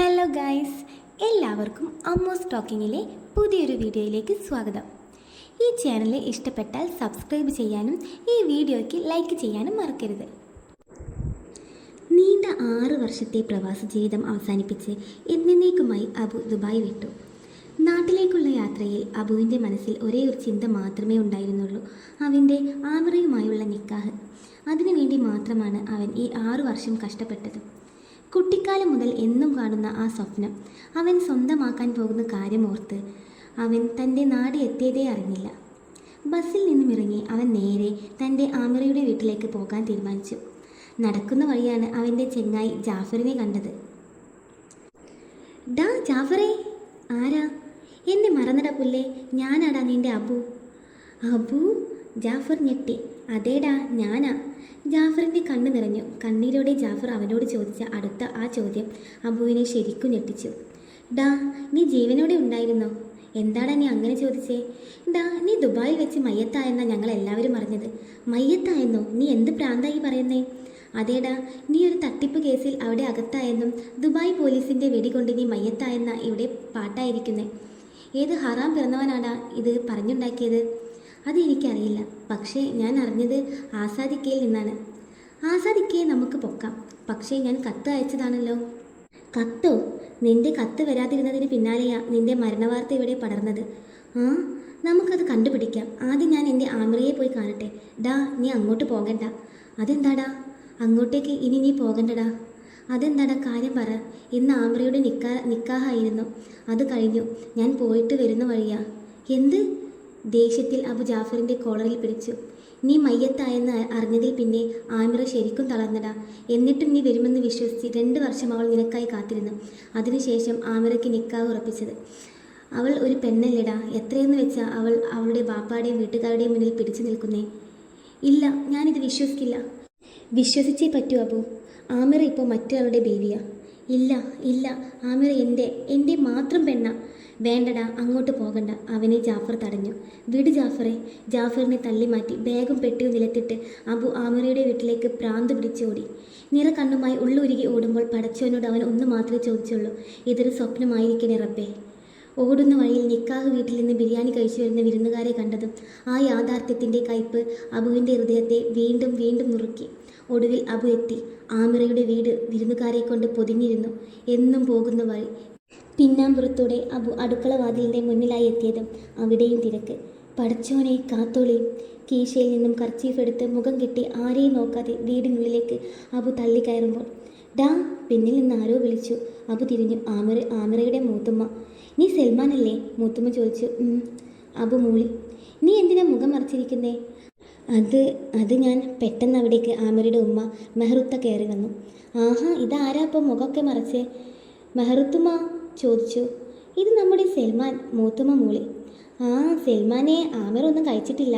Hello guys എല്ലാവർക്കും അമ്മോസ് ടോക്കിങ്ങിലെ പുതിയൊരു വീഡിയോയിലേക്ക് സ്വാഗതം. ഈ ചാനൽ ഇഷ്ടപ്പെട്ടാൽ സബ്സ്ക്രൈബ് ചെയ്യാനും ഈ വീഡിയോയ്ക്ക് ലൈക്ക് ചെയ്യാനും മറക്കരുത്. നീണ്ട ആറ് വർഷത്തെ പ്രവാസ ജീവിതം അവസാനിപ്പിച്ച് എന്നേക്കുമായി അബു ദുബായ് വിട്ടു. നാട്ടിലേക്കുള്ള യാത്രയിൽ അബുവിന്റെ മനസ്സിൽ ഒരേ ഒരു ചിന്ത മാത്രമേ ഉണ്ടായിരുന്നുള്ളൂ അവന്റെ ആമറയുമായുള്ള നിക്കാഹ്. അതിനുവേണ്ടി മാത്രമാണ് അവൻ ഈ ആറു വർഷം കഷ്ടപ്പെട്ടത്. കുട്ടിക്കാലം മുതൽ എന്നും കാണുന്ന ആ സ്വപ്നം. അവൻ സ്വന്തമാക്കാൻ പോകുന്ന കാര്യമോർത്ത് അവൻ തന്റെ നാട് എത്തിയതേ അറിഞ്ഞില്ല. ബസ്സിൽ നിന്നും ഇറങ്ങി അവൻ നേരെ തന്റെ ആമിറയുടെ വീട്ടിലേക്ക് പോകാൻ തീരുമാനിച്ചു. നടക്കുന്ന വഴിയാണ് അവന്റെ ചെങ്ങായി ജാഫറിനെ കണ്ടത്. ഡാ ജാഫറേ ആരാ? എന്നെ മറന്നട പുല്ലേ ഞാനാടാ നിന്റെ അബു. അബു? ജാഫർ ഞെട്ടി. അതേടാ ഞാനാ. ജാഫറിന്റെ കണ്ണു നിറഞ്ഞു. കണ്ണീരോടെ ജാഫർ അവനോട് ചോദിച്ച അടുത്ത ആ ചോദ്യം അബുവിനെ ശരിക്കും ഞെട്ടിച്ചു. ഡാ നീ ജീവനോടെ ഉണ്ടായിരുന്നോ? എന്താടാ നീ അങ്ങനെ ചോദിച്ചേ? ഡാ നീ ദുബായിൽ വെച്ച് മയ്യത്തായെന്നാ ഞങ്ങൾ എല്ലാവരും അറിഞ്ഞത്. മയ്യത്തായെന്നോ? നീ എന്ത് പ്രാന്തായി പറയുന്നേ? അതേടാ നീ ഒരു തട്ടിപ്പ് കേസിൽ അവിടെ അകത്തായെന്നും ദുബായ് പോലീസിന്റെ വെടികൊണ്ട് നീ മയ്യത്തായെന്ന ഇവിടെ പാട്ടായിരിക്കുന്നേ. ഏത് ഹറാം പിറന്നവനാടാ ഇത് പറഞ്ഞുണ്ടാക്കിയത്? അത് എനിക്കറിയില്ല പക്ഷേ ഞാൻ അറിഞ്ഞത് ആസാദിക്കയിൽ നിന്നാണ്. ആസാദിക്കയെ നമുക്ക് പൊക്കാം. പക്ഷേ ഞാൻ കത്ത് അയച്ചതാണല്ലോ. കത്തോ? നിന്റെ കത്ത് വരാതിരുന്നതിന് പിന്നാലെയാ നിന്റെ മരണവാർത്ത ഇവിടെ പടർന്നത്. ആ നമുക്കത് കണ്ടുപിടിക്കാം. ആദ്യം ഞാൻ എന്റെ ആമിറയെ പോയി കാണട്ടെ. ഡാ നീ അങ്ങോട്ട് പോകണ്ട. അതെന്താടാ? അങ്ങോട്ടേക്ക് ഇനി നീ പോകണ്ടടാ. അതെന്താടാ കാര്യം പറ. ഇന്ന് ആമിറയുടെ നിക്കാ നിക്കാഹായിരുന്നു. അത് കഴിഞ്ഞു. ഞാൻ പോയിട്ട് വരുന്ന വഴിയാ. എന്ത്? ദേഷ്യത്തിൽ അബു ജാഫറിന്റെ കോളറിൽ പിടിച്ചു. നീ മയ്യത്തായെന്ന് അറിഞ്ഞതിൽ പിന്നെ ആമിറ ശരിക്കും തളർന്നടാ. എന്നിട്ടും നീ വരുമെന്ന് വിശ്വസിച്ച് രണ്ട് വർഷം അവൾ നിനക്കായി കാത്തിരുന്നു. അതിനുശേഷം ആമിറയ്ക്ക് നിക്കാവ് ഉറപ്പിച്ചത്. അവൾ ഒരു പെണ്ണല്ലടാ. എത്രയെന്ന് വെച്ചാൽ അവൾ അവളുടെ ബാപ്പാടെയും വീട്ടുകാരുടെയും മുന്നിൽ പിടിച്ചു നിൽക്കുന്നേ. ഇല്ല ഞാനിത് വിശ്വസിക്കില്ല. വിശ്വസിച്ചേ പറ്റൂ അബു. ആമിറ ഇപ്പോൾ മറ്റൊരാളുടെ ബേബിയാ. ഇല്ല ഇല്ല ആമിർ എന്റെ എന്റെ മാത്രം പെണ്ണ. വേണ്ടടാ അങ്ങോട്ട് പോകണ്ട അവനെ ജാഫർ തടഞ്ഞു. വിട് ജാഫറെ ജാഫറിനെ തള്ളി മാറ്റി ബാഗും പെട്ടിയും നിലത്തിട്ട് അബു ആമിറയുടെ വീട്ടിലേക്ക് പ്രാന്ത് പിടിച്ചോടി നിറ കണ്ണുമായി ഉള്ളുരുകി ഓടുമ്പോൾ പടച്ചവനോട് അവൻ ഒന്ന് മാത്രമേ ചോദിച്ചുള്ളൂ ഇതൊരു സ്വപ്നമായിരിക്കണേ റബ്ബേ. ഓടുന്ന വഴിയിൽ നിക്കാഹ് വീട്ടിൽ നിന്ന് ബിരിയാണി കഴിച്ചു വരുന്ന വിരുന്നുകാരെ കണ്ടതും ആ യാഥാർത്ഥ്യത്തിന്റെ കയ്പ് അബുവിന്റെ ഹൃദയത്തെ വീണ്ടും വീണ്ടും നുറുക്കി. ഒടുവിൽ അബു എത്തി. ആമിറയുടെ വീട് വിരുന്നുകാരെ കൊണ്ട് പൊതിഞ്ഞിരുന്നു. എന്നും പോകുന്ന വഴി. പിന്നാമ്പുറത്തൂടെ അബു അടുക്കള വാതിലിന്റെ മുന്നിലായി എത്തിയതും അവിടെയും തിരക്ക്. പടച്ചോനെ കാത്തോളിയും കീശയിൽ നിന്നും കർച്ചീഫ് എടുത്ത് മുഖം കെട്ടി ആരെയും നോക്കാതെ വീടിനുള്ളിലേക്ക് അബു തള്ളിക്കയറുമ്പോൾ ഡാ പിന്നിൽ നിന്ന് ആരോ വിളിച്ചു. അബു തിരിഞ്ഞു. ആമിറ ആമിറയുടെ മൂത്തുമ്മ. നീ സൽമാനല്ലേ? മൂത്തുമ്മ ചോദിച്ചു. അബു മൂളി. നീ എന്തിനാ മുഖം മറച്ചിരിക്കുന്നേ? അത് അത് ഞാൻ പെട്ടെന്ന് അവിടേക്ക് ആമിരയുടെ ഉമ്മ മെഹറുത്ത കയറി വന്നു. ആഹാ ഇതാരാ ഇപ്പോൾ മുഖമൊക്കെ മറച്ചേ? മെഹറുത്തുമ്മ ചോദിച്ചു. ഇത് നമ്മുടെ സൽമാൻ മൂത്തുമ്മ മൂളി. ആ സൽമാനെ ആമിർ ഒന്നും കഴിച്ചിട്ടില്ല.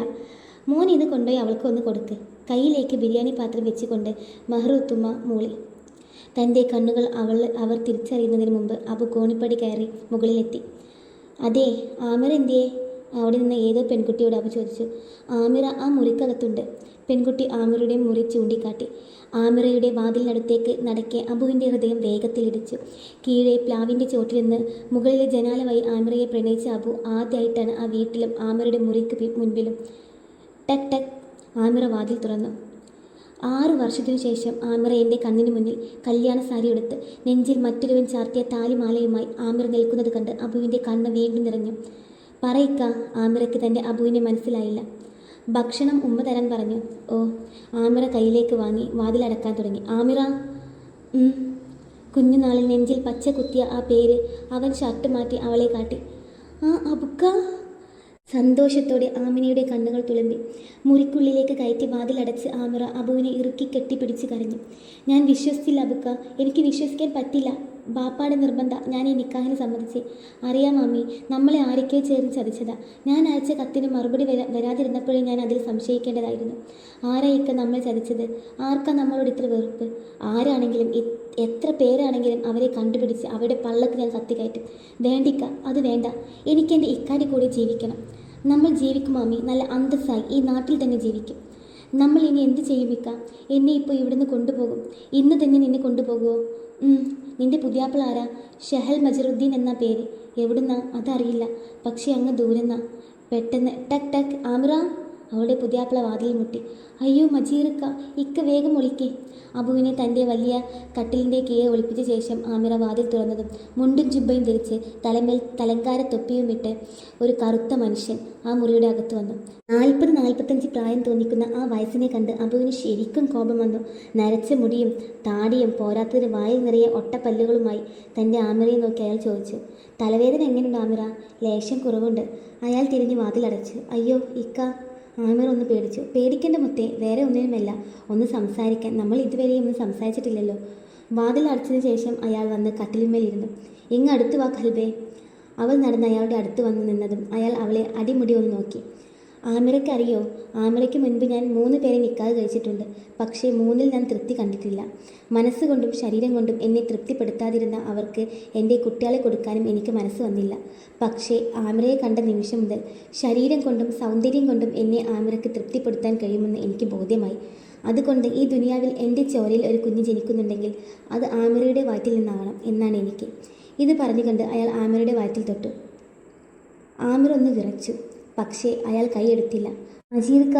മോൻ ഇത് കൊണ്ടുപോയി അവൾക്ക് ഒന്ന് കൊടുക്ക്. കയ്യിലേക്ക് ബിരിയാണി പാത്രം വെച്ചുകൊണ്ട് മെഹറുത്തുമ്മ മൂളി. തന്റെ കണ്ണുകൾ അവൾ അവർ തിരിച്ചറിയുന്നതിന് മുമ്പ് അബു കോണിപ്പടി കയറി മുകളിലെത്തി. അതെ ആമിർ എന്തിയേ? അവിടെ നിന്ന് ഏതോ പെൺകുട്ടിയോട് അവ ചോദിച്ചു ആമിറ ആ മുറിക്കകത്തുണ്ട് പെൺകുട്ടി ആമിറയുടെ മുറി ചൂണ്ടിക്കാട്ടി. ആമിറയുടെ വാതിലിനടുത്തേക്ക് നടക്കെ അബുവിന്റെ ഹൃദയം വേഗത്തിലിടിച്ചു. കീഴെ പ്ലാവിന്റെ ചോട്ടിൽ നിന്ന് മുകളിലെ ജനാല വഴി ആമിറയെ പ്രണയിച്ച അബു ആദ്യമായിട്ടാണ് ആ വീട്ടിലും ആമിറയുടെ മുറിക്ക് മുൻപിലും ടക് ടക് ആമിറ വാതിൽ തുറന്നു. ആറു വർഷത്തിനു ശേഷം ആമിറ എന്റെ കണ്ണിന് മുന്നിൽ കല്യാണ സാരി എടുത്ത് നെഞ്ചിൽ മറ്റൊരുവൻ ചാർത്തിയ താലിമാലയുമായി ആമിർ നിൽക്കുന്നത് കണ്ട് അബുവിന്റെ കണ്ണ് വീണ്ടും നിറഞ്ഞു. പറയിക്ക ആമിറയ്ക്ക് തന്റെ അബുവിനെ മനസ്സിലായില്ല. ഭക്ഷണം ഉമ്മ തരാൻ പറഞ്ഞു. ഓ ആമിറ കയ്യിലേക്ക് വാങ്ങി വാതിലടക്കാൻ തുടങ്ങി. ആമിറ. കുഞ്ഞുനാളിൽ നെഞ്ചിൽ പച്ച കുത്തിയ ആ പേര് അവൻ ഷർട്ട് മാറ്റി അവളെ കാട്ടി. ആ അബുക്ക. സന്തോഷത്തോടെ ആമിനയുടെ കണ്ണുകൾ തുളുമ്പി. മുറിക്കുള്ളിലേക്ക് കയറ്റി വാതിലടച്ച് ആമിറ അബുവിനെ ഇറുക്കി കെട്ടിപ്പിടിച്ച് കരഞ്ഞു. ഞാൻ വിശ്വസിച്ചില്ല അബുക്ക. എനിക്ക് വിശ്വസിക്കാൻ പറ്റില്ല. ബാപ്പാടെ നിർബന്ധ ഞാൻ ഈ നിക്കാഹിന് സമ്മതിച്ച്. അറിയാം മാമി നമ്മളെ ആരൊക്കെയോ ചേർന്ന് ചതിച്ചതാ. ഞാൻ അയച്ച കത്തിന് മറുപടി വരാ വരാതിരുന്നപ്പോഴേ ഞാൻ അതിൽ സംശയിക്കേണ്ടതായിരുന്നു. ആരായിക്ക നമ്മൾ ചതിച്ചത്? ആർക്കാ നമ്മളോട് ഇത്ര വെറുപ്പ്? ആരാണെങ്കിലും എത്ര പേരാണെങ്കിലും അവരെ കണ്ടുപിടിച്ച് അവരുടെ പള്ളക്ക് ഞാൻ കത്തി കയറ്റും. വേണ്ടിക്ക അത് വേണ്ട. എനിക്കെന്റെ ഇക്കാരി കൂടി ജീവിക്കണം. നമ്മൾ ജീവിക്കും മാമി നല്ല അന്തസ്സായി ഈ നാട്ടിൽ തന്നെ ജീവിക്കും. നമ്മൾ ഇനി എന്ത് ചെയ്യും ഇക്ക? എന്നെ ഇപ്പോൾ ഇവിടുന്ന് കൊണ്ടുപോകും. ഇന്ന് തന്നെ നിന്നെ കൊണ്ടുപോകുമോ നിന്റെ പുതിയാപ്പിൾ ആരാ ഷഹൽ മജറുദ്ദീൻ എന്ന പേര്. എവിടുന്നാ? അതറിയില്ല. പക്ഷേ അങ്ങ് ദൂരെന്നാ. പെട്ടെന്ന് ടക് ടക്. ആമിറ? അവളുടെ പുതിയാപ്പിള വാതിൽ മുട്ടി. അയ്യോ മജീറക്ക ഇക്ക വേഗം ഒളിക്കേ. അബുവിനെ തന്റെ വലിയ കട്ടിലിന്റെ കീഴെ ഒളിപ്പിച്ച ശേഷം ആമിറ വാതിൽ തുറന്നതും മുണ്ടും ജുബയും ധരിച്ച് തലമേൽ തലങ്കാര തൊപ്പിയും ഇട്ട് ഒരു കറുത്ത മനുഷ്യൻ ആ മുറിയുടെ അകത്ത് വന്നു. നാൽപ്പത് നാൽപ്പത്തഞ്ച് പ്രായം തോന്നിക്കുന്ന ആ വയസ്സിനെ കണ്ട് അബുവിന് ശരിക്കും കോപം വന്നു. നരച്ച മുടിയും താടിയും പോരാത്തതിന് വായിൽ നിറയെ ഒട്ടപ്പല്ലുകളുമായി തന്റെ ആമിറയെ നോക്കി അയാൾ ചോദിച്ചു തലവേദന എങ്ങനെയുണ്ട് ആമിറ? ലേശം കുറവുണ്ട്. അയാൾ തിരിഞ്ഞ് വാതിലടച്ചു അയ്യോ ഇക്ക ആമിർ ഒന്ന് പേടിച്ചു. പേടിക്കേണ്ട മുത്തേ വേറെ ഒന്നിനുമല്ല. ഒന്ന് സംസാരിക്കാൻ. നമ്മൾ ഇതുവരെയും ഒന്നും സംസാരിച്ചിട്ടില്ലല്ലോ. വാതിൽ അടച്ചതിന് ശേഷം അയാൾ വന്ന് കട്ടിലിന്മേലിരുന്നു ഇങ്ങ് അടുത്ത് വാ കൽബേ. അവൾ നടന്ന് അയാളുടെ അടുത്ത് വന്ന് നിന്നതും അയാൾ അവളെ അടിമുടി ഒന്ന് നോക്കി. ആമിറയ്ക്ക് അറിയോ ആമിറയ്ക്ക് മുൻപ് ഞാൻ മൂന്ന് പേരെ നിൽക്കാതെ കഴിച്ചിട്ടുണ്ട്. പക്ഷേ മൂന്നിൽ ഞാൻ തൃപ്തി കണ്ടിട്ടില്ല. മനസ്സുകൊണ്ടും ശരീരം കൊണ്ടും എന്നെ തൃപ്തിപ്പെടുത്താതിരുന്ന അവർക്ക് എന്റെ കുട്ടികളെ കൊടുക്കാനും എനിക്ക് മനസ്സ് വന്നില്ല. പക്ഷേ ആമിറയെ കണ്ട നിമിഷം മുതൽ ശരീരം കൊണ്ടും സൗന്ദര്യം കൊണ്ടും എന്നെ ആമിറയ്ക്ക് തൃപ്തിപ്പെടുത്താൻ കഴിയുമെന്ന് എനിക്ക് ബോധ്യമായി. അതുകൊണ്ട് ഈ ദുനിയാവിൽ എന്റെ ചോരയിൽ ഒരു കുഞ്ഞ് ജനിക്കുന്നുണ്ടെങ്കിൽ അത് ആമിറയുടെ വയറ്റിൽ നിന്നാവണം എന്നാണ് എനിക്ക്. ഇത് പറഞ്ഞുകൊണ്ട് അയാൾ ആമിറയുടെ വയറ്റിൽ തൊട്ടു. ആമിർ ഒന്ന് വിറച്ചു. പക്ഷേ അയാൾ കൈയെടുത്തില്ല മജീർക്ക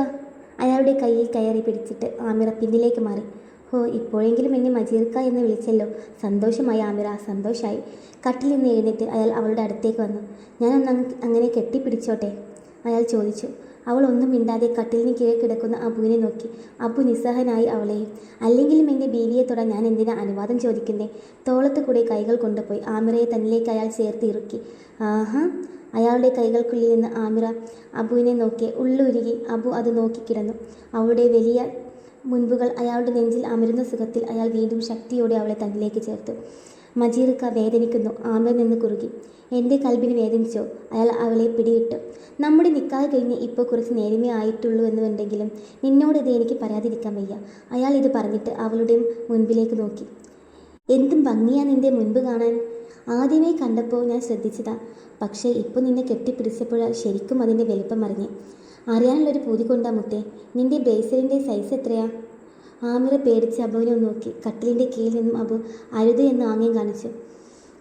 അയാളുടെ കയ്യിൽ കയറി പിടിച്ചിട്ട് ആമിറ പിന്നിലേക്ക് മാറി. ഹോ ഇപ്പോഴെങ്കിലും എന്നെ മജീർക്ക എന്ന് വിളിച്ചല്ലോ. സന്തോഷമായി ആമിറ സന്തോഷമായി കട്ടിൽ നിന്ന് എഴുന്നേറ്റ് അയാൾ അവളുടെ അടുത്തേക്ക് വന്നു. ഞാനൊന്ന് അങ്ങ് അങ്ങനെ കെട്ടിപ്പിടിച്ചോട്ടെ? അയാൾ ചോദിച്ചു. അവൾ ഒന്നും മിണ്ടാതെ കട്ടിലിന് കീഴെ കിടക്കുന്ന അബുവിനെ നോക്കി. അബു നിസ്സഹനായി അവളെയും അല്ലെങ്കിലും എന്റെ ബീവിയെ തൊടാൻ ഞാൻ എന്തിനാ അനുവാദം ചോദിക്കുന്നേ? തോളത്ത് കൂടെ കൈകൾ കൊണ്ടുപോയി ആമിറയെ തന്നിലേക്ക് അയാൾ ചേർത്ത് ഇറുക്കി. ആഹാ അയാളുടെ കൈകൾക്കുള്ളിൽ നിന്ന് ആമിറ അബുവിനെ നോക്കി ഉള്ളുരുകി അബു അത് നോക്കിക്കിടന്നു അവളുടെ വലിയ മുൻപുകൾ അയാളുടെ നെഞ്ചിൽ അമരുന്ന സുഖത്തിൽ അയാൾ വീണ്ടും ശക്തിയോടെ അവളെ തന്നിലേക്ക് ചേർത്തു. മജീർക്ക വേദനിക്കുന്നു. ആമിർ നിന്ന് കുറുകി. എന്റെ കൽബിന് വേദനിച്ചോ അയാൾ അവളെ പിടിയിട്ടു. നമ്മുടെ നിക്കാതെ കഴിഞ്ഞ് ഇപ്പോൾ കുറച്ച് നേരമേ ആയിട്ടുള്ളൂ എന്നുണ്ടെങ്കിലും നിന്നോട് ഇത് എനിക്ക് പറയാതിരിക്കാൻ വയ്യ അയാൾ ഇത് പറഞ്ഞിട്ട് അവളുടെ മുൻപിലേക്ക് നോക്കി. എന്തും ഭംഗിയാ നിന്റെ മുൻപ് കാണാൻ. ആദ്യമേ കണ്ടപ്പോൾ ഞാൻ ശ്രദ്ധിച്ചതാ. പക്ഷേ ഇപ്പോൾ നിന്നെ കെട്ടിപ്പിടിച്ചപ്പോൾ ശരിക്കും അതിന്റെ വലിപ്പം അറിഞ്ഞ് അറിയാനുള്ളൊരു പൂതി കൊണ്ടാ മുത്തേ. നിന്റെ ബ്രേസലിന്റെ സൈസ് എത്രയാ? ആമിറ പേടിച്ച് അബുവിനെ നോക്കി. കട്ടിലിന്റെ കീഴിൽ നിന്നും അബു അരുത് എന്ന് ആംഗ്യം കാണിച്ചു.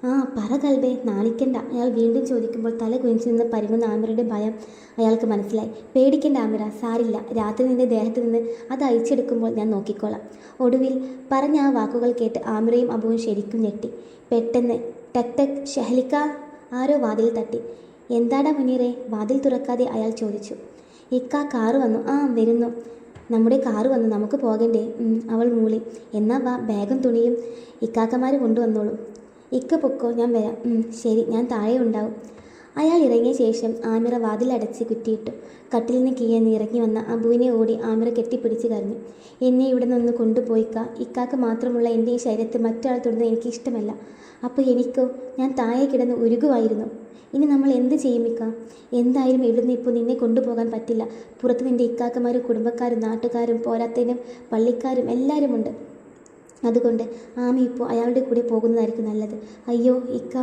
ആ പറ കൽബേ നാണിക്കണ്ട. അയാൾ വീണ്ടും ചോദിക്കുമ്പോൾ തല കുനിച്ചു നിന്ന് പരുങ്ങുന്ന ആമിറയുടെ ഭയം അയാൾക്ക് മനസ്സിലായി. പേടിക്കണ്ട ആമിറ സാരില്ല. രാത്രി നിന്റെ ദേഹത്ത് നിന്ന് അത് അയച്ചെടുക്കുമ്പോൾ ഞാൻ നോക്കിക്കോളാം. ഒടുവിൽ പറഞ്ഞ ആ വാക്കുകൾ കേട്ട് ആമിറയും അബുവും ശരിക്കും ഞെട്ടി. പെട്ടെന്ന് ടക് ടക് ഷഹലിക്ക ആരോ വാതിൽ തട്ടി. എന്താടാ മുനീറെ? വാതിൽ തുറക്കാതെ അയാൾ ചോദിച്ചു. ഇക്ക കാറ് വന്നു. ആ വരുന്നു. നമ്മുടെ കാറ് വന്നു. നമുക്ക് പോകണ്ടേ? അവൾ മൂളി. എന്നാ വാ ബാഗും തുണിയും ഇക്കാക്കമാർ കൊണ്ടുവന്നോളൂ. ഇക്ക പൊക്കോ ഞാൻ വരാം. ശരി ഞാൻ താഴെ ഉണ്ടാവും അയാൾ ഇറങ്ങിയ ശേഷം ആമിറ വാതിലടച്ച് കുറ്റിയിട്ടു. കട്ടിലിന് നിന്ന് ഇറങ്ങി വന്ന അബുവിനെ ഓടി ആമിറ കെട്ടിപ്പിടിച്ച് കരഞ്ഞു. എന്നെ ഇവിടെ നിന്ന് കൊണ്ടുപോയിക്ക. ഇക്കാക്ക് മാത്രമുള്ള എന്റെ ഈ ശരീരത്തെ മറ്റൊരാൾ തൊടുന്നത് എനിക്ക് ഇഷ്ടമല്ല. അപ്പോൾ എനിക്കോ? ഞാൻ താഴെ കിടന്ന് ഉരുകുമായിരുന്നു. ഇനി നമ്മൾ എന്ത് ചെയ്യും ഇക്ക? എന്തായാലും ഇവിടുന്ന് ഇപ്പോൾ നിന്നെ കൊണ്ടുപോകാൻ പറ്റില്ല. പുറത്ത് നിന്റെ ഇക്കാക്കമാരും കുടുംബക്കാരും നാട്ടുകാരും പോരാത്തതിനും പള്ളിക്കാരും എല്ലാവരുമുണ്ട് അതുകൊണ്ട് ആമി ഇപ്പോൾ അയാളുടെ കൂടെ പോകുന്നതായിരിക്കും നല്ലത്. അയ്യോ ഇക്ക.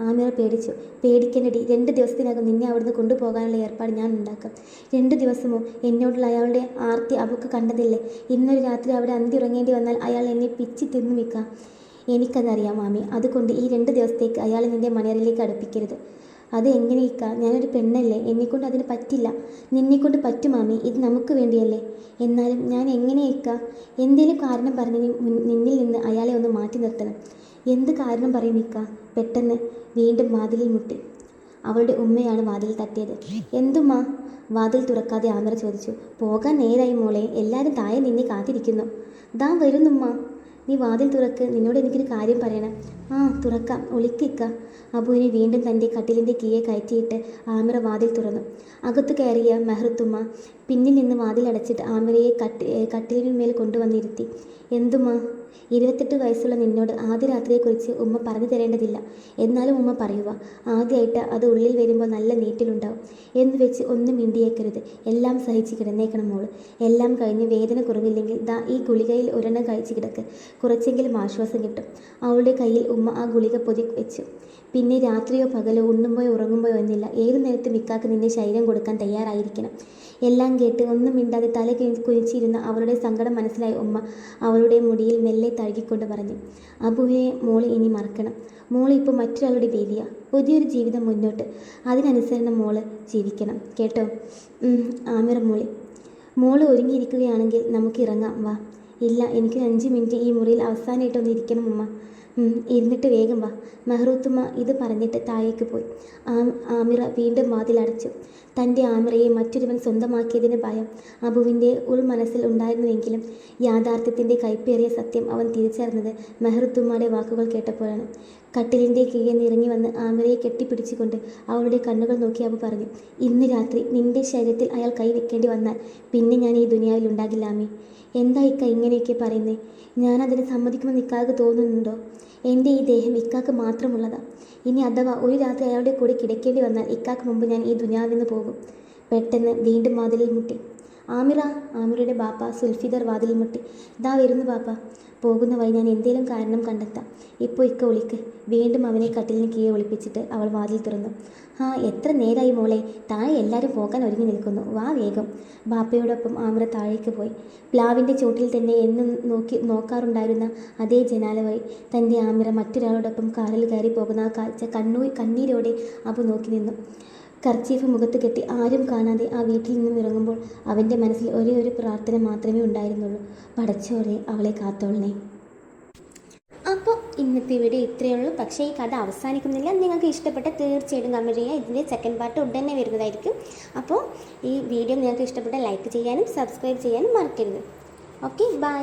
ആമിറ പേടിച്ചു. പേടിക്കേണ്ടടി രണ്ട് ദിവസത്തിനകം നിന്നെ അവിടുന്ന് കൊണ്ടുപോകാനുള്ള ഏർപ്പാട് ഞാൻ ഉണ്ടാക്കാം. രണ്ട് ദിവസമോ? എന്നോടുള്ള അയാളുടെ ആർത്തി അവൾക്ക് കണ്ടതില്ലേ? ഇന്നൊരു രാത്രി അവിടെ അന്തി ഉറങ്ങേണ്ടി വന്നാൽ അയാൾ എന്നെ പിച്ചി തിന്നു വിൽക്കാം. എനിക്കതറിയാം മാമി അതുകൊണ്ട് ഈ രണ്ട് ദിവസത്തേക്ക് അയാൾ നിന്റെ മണിയറിലേക്ക് അടുപ്പിക്കരുത്. അത് എങ്ങനെ ഇക്ക ഞാനൊരു പെണ്ണല്ലേ? എന്നെക്കൊണ്ട് അതിന് പറ്റില്ല. നിന്നെക്കൊണ്ട് പറ്റും മാമി ഇത് നമുക്ക് വേണ്ടിയല്ലേ? എന്നാലും ഞാൻ എങ്ങനെ ഇക്ക എന്തേലും കാരണം പറഞ്ഞ് നിന്നിൽ നിന്ന് അയാളെ ഒന്ന് മാറ്റി നിർത്തണം. എന്ത് കാരണം പറയും ഇക്ക പെട്ടെന്ന് വീണ്ടും വാതിലിൽ മുട്ടി. അവളുടെ ഉമ്മയാണ് വാതിൽ തട്ടിയത്. എന്തുമാ വാതിൽ തുറക്കാതെ ആമറ ചോദിച്ചു. പോകാൻ നേരായി മോളെ എല്ലാവരും താഴെ നിന്നെ കാത്തിരിക്കുന്നു. ദാ വരുന്നുമ്മ. നീ വാതിൽ തുറക്ക് നിന്നോട് എനിക്കൊരു കാര്യം പറയണം. ആ തുറക്കാം. ഒളിക്കിക്ക. അബുവിനെ വീണ്ടും തന്റെ കട്ടിലിന്റെ കീയെ കയറ്റിയിട്ട് ആമിറ വാതിൽ തുറന്നു. അകത്ത് കയറിയ മെഹ്റത്തുമ്മ പിന്നിൽ നിന്ന് വാതിൽ അടച്ചിട്ട് ആമിറയെ കട്ടി കട്ടിലിന്മേൽ കൊണ്ടുവന്നിരുത്തി. എന്തുമ്മാ? ഇരുപത്തെട്ട് വയസ്സുള്ള നിന്നോട് ആദ്യ രാത്രിയെക്കുറിച്ച് ഉമ്മ പറഞ്ഞു തരേണ്ടതില്ല. എന്നാലും ഉമ്മ പറയുക ആദ്യമായിട്ട് അത് ഉള്ളിൽ വരുമ്പോൾ നല്ല നീറ്റിലുണ്ടാവും. എന്ന് വെച്ച് ഒന്നും മിണ്ടിയേക്കരുത്. എല്ലാം സഹിച്ച് കിടന്നേക്കണം മോൾ. എല്ലാം കഴിഞ്ഞ് വേദന കുറവില്ലെങ്കിൽ ദാ ഈ ഗുളികയിൽ ഒരെണ്ണം കഴിച്ച് കിടക്ക്. കുറച്ചെങ്കിലും ആശ്വാസം കിട്ടും. അവളുടെ കയ്യിൽ ഉമ്മ ആ ഗുളിക പൊതി വെച്ചു പിന്നെ രാത്രിയോ പകലോ ഉണ്ണുമ്പോയോ ഉറങ്ങുമ്പോയോ എന്നില്ല. ഏത് നേരത്തും ഇക്കാക്ക് നിന്നെ ശരീരം കൊടുക്കാൻ തയ്യാറായിരിക്കണം. എല്ലാം കേട്ട് ഒന്നും മിണ്ടാതെ തല കുനി- കുനിച്ചിരുന്ന അവളുടെ സങ്കടം മനസ്സിലായ ഉമ്മ. അവളുടെ മുടിയിൽ മെല്ലെ തഴുകിക്കൊണ്ട് പറഞ്ഞു അബുവിനെ മോൾ ഇനി മറക്കണം. മോൾ ഇപ്പോൾ മറ്റൊരാളുടെ ബേബിയാ. പുതിയൊരു ജീവിതം മുന്നോട്ട്. അതിനനുസരണം മോൾ ജീവിക്കണം. കേട്ടോ? ആമിർ മോളി. മോൾ ഒരുങ്ങിയിരിക്കുകയാണെങ്കിൽ നമുക്ക് ഇറങ്ങാം. വാ. ഇല്ല എനിക്ക് അഞ്ച് മിനിറ്റ് ഈ മുറിയിൽ അവസാനമായിട്ടൊന്ന് ഇരിക്കണം ഉമ്മ. ഇരുന്നിട്ട് വേഗം വാ. മെഹ്റൂത്തുമ്മ ഇത് പറഞ്ഞിട്ട് താഴേക്ക് പോയി. ആമിറ വീണ്ടും വാതിലടച്ചു തന്റെ ആമിറയെ മറ്റൊരുവൻ സ്വന്തമാക്കിയതിന് ഭയം അബുവിന്റെ ഉൾമനസ്സിൽ ഉണ്ടായിരുന്നുവെങ്കിലും യാഥാർത്ഥ്യത്തിന്റെ കൈപ്പേറിയ സത്യം അവൻ തിരിച്ചറിഞ്ഞത് മെഹ്റുത്തുമ്മയുടെ വാക്കുകൾ കേട്ടപ്പോഴാണ്. കട്ടിലിന്റെ കീഴിൽ നിറങ്ങി വന്ന് ആമിറയെ കെട്ടിപ്പിടിച്ചുകൊണ്ട് അവളുടെ കണ്ണുകൾ നോക്കി അവ പറഞ്ഞു ഇന്ന് രാത്രി നിന്റെ ശരീരത്തിൽ അയാൾ കൈ കൈവെക്കേണ്ടി വന്നാൽ പിന്നെ ഞാൻ ഈ ദുനിയാവിൽ ഉണ്ടാകില്ല ആമി. എന്താ ഇക്ക ഇങ്ങനെയൊക്കെ പറയുന്നേ? ഞാനതിന് സമ്മതിക്കുമെന്ന് ഇക്കാക്ക് തോന്നുന്നുണ്ടോ? എന്റെ ഈ ദേഹം ഇക്കാക്ക് മാത്രമുള്ളതാ. ഇനി അഥവാ ഒരു രാത്രി അയാളുടെ കൂടെ കിടക്കേണ്ടി വന്നാൽ ഇക്കാക്ക് മുമ്പ് ഞാൻ ഈ ദുനിയാവിൽ നിന്ന് പോകും. പെട്ടെന്ന് വീണ്ടും വാതിലിൽ മുട്ടി. ആമിറ ആമിറയുടെ ബാപ്പ സുൽഫിദർ വാതിലിൽ മുട്ടി. ഇതാ വരുന്നു ബാപ്പ. പോകുന്ന വഴി ഞാൻ എന്തേലും കാരണം കണ്ടെത്താം. ഇപ്പോൾ ഇക്ക ഒളിക്ക് വീണ്ടും അവനെ കട്ടിലിന് കീഴെ ഒളിപ്പിച്ചിട്ട് അവൾ വാതിൽ തുറന്നു. ആ എത്ര നേരായി മോളെ. താഴെ എല്ലാവരും പോകാൻ ഒരുങ്ങി നിൽക്കുന്നു. വാ വേഗം. ബാപ്പയോടൊപ്പം ആമ്ര താഴേക്ക് പോയി. പ്ലാവിന്റെ ചോട്ടിൽ തന്നെ എന്നും നോക്കി നോക്കാറുണ്ടായിരുന്ന അതേ ജനാല വഴി തന്റെ ആമിറ മറ്റൊരാളോടൊപ്പം കാറിൽ കയറി പോകുന്ന ആ കാഴ്ച കണ്ണൂർ കണ്ണീരോടെ അബു നോക്കി നിന്നു. കർച്ചീഫ് മുഖത്ത് കെട്ടി ആരും കാണാതെ ആ വീട്ടിൽ നിന്നും ഇറങ്ങുമ്പോൾ അവന്റെ മനസ്സിൽ ഒരേ ഒരു പ്രാർത്ഥന മാത്രമേ ഉണ്ടായിരുന്നുള്ളൂ. പടച്ചോറെ അവളെ കാത്തോളണേ. അപ്പോൾ ഇന്നത്തെ വീഡിയോ ഇത്രയേ ഉള്ളൂ. പക്ഷേ ഈ കഥ അവസാനിക്കുന്നില്ല. നിങ്ങൾക്ക് ഇഷ്ടപ്പെട്ട തീർച്ചയായിട്ടും കമന്റ് ചെയ്യുക. ഇതിന്റെ സെക്കൻഡ് പാർട്ട് ഉടനെ വരുന്നതായിരിക്കും. അപ്പോൾ ഈ വീഡിയോ നിങ്ങൾക്ക് ഇഷ്ടപ്പെട്ട ലൈക്ക് ചെയ്യാനും സബ്സ്ക്രൈബ് ചെയ്യാനും മറക്കരുത്. Okay bye